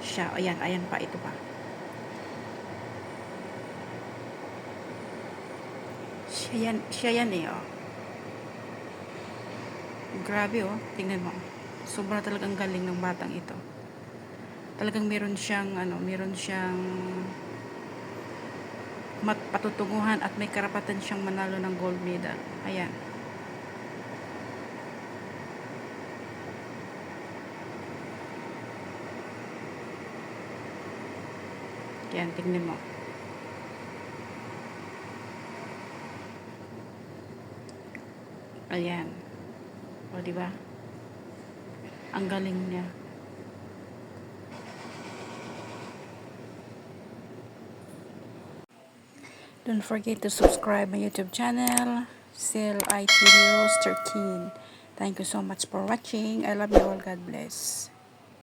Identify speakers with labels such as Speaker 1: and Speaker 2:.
Speaker 1: siya. Ayan, ayan pa, ito pa. Siya yan, siya yan eh, oh. Grabe, oh. Tingnan mo. Sobra talagang galing ng batang ito. Talagang meron siyang, ano, meron siyang patutunguhan at may karapatan siyang manalo ng gold medal. Ayan. Yan, tingnan mo. Ayan. O, di ba? Ang galing niya. Don't forget to subscribe my YouTube channel, Sil ITV Roaster King. Thank you so much for watching. I love you all. God bless.